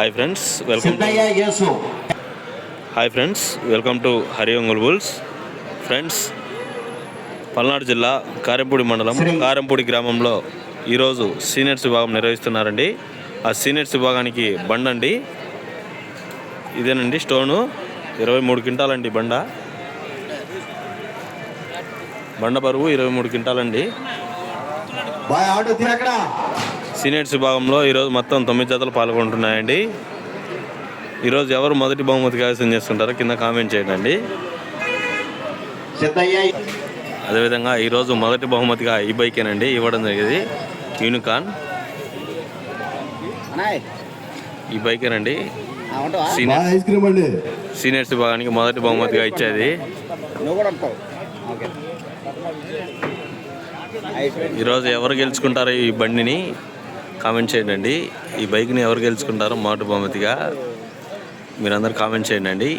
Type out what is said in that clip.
Hi friends welcome hi friends welcome to Hari Ongole Bulls friends Palnadu జిల్లా కారంపూడి మండలం కారంపూడి గ్రామంలో ఈరోజు సీనియర్స్ విభాగం నిర్వహిస్తున్నారండి. ఆ సీనియర్స్ విభాగానికి బండ అండి ఇదేనండి స్టోను. ఇరవై మూడు క్వింటాలండి బండ. బండ బరువు ఇరవై మూడు క్వింటాలండి. సీనియర్స్ విభాగంలో ఈరోజు మొత్తం తొమ్మిది జతలు పాల్గొంటున్నాయండి. ఈరోజు ఎవరు మొదటి బహుమతి కైవసం చేసుకుంటారో కింద కామెంట్ చేయండి. అదేవిధంగా ఈరోజు మొదటి బహుమతిగా ఈ బైకేనండి ఇవ్వడం జరిగేది. యూనికాన్. ఈ బైకేనండి. సీనియర్స్ విభాగానికి మొదటి బహుమతిగా ఇచ్చేది. ఈరోజు ఎవరు గెలుచుకుంటారో ఈ బండిని కామెంట్ చేయండి. ఈ బైక్ని ఎవరు గెలుచుకుంటారో మొదటి బహుమతిగా మీరందరూ కామెంట్ చేయండి.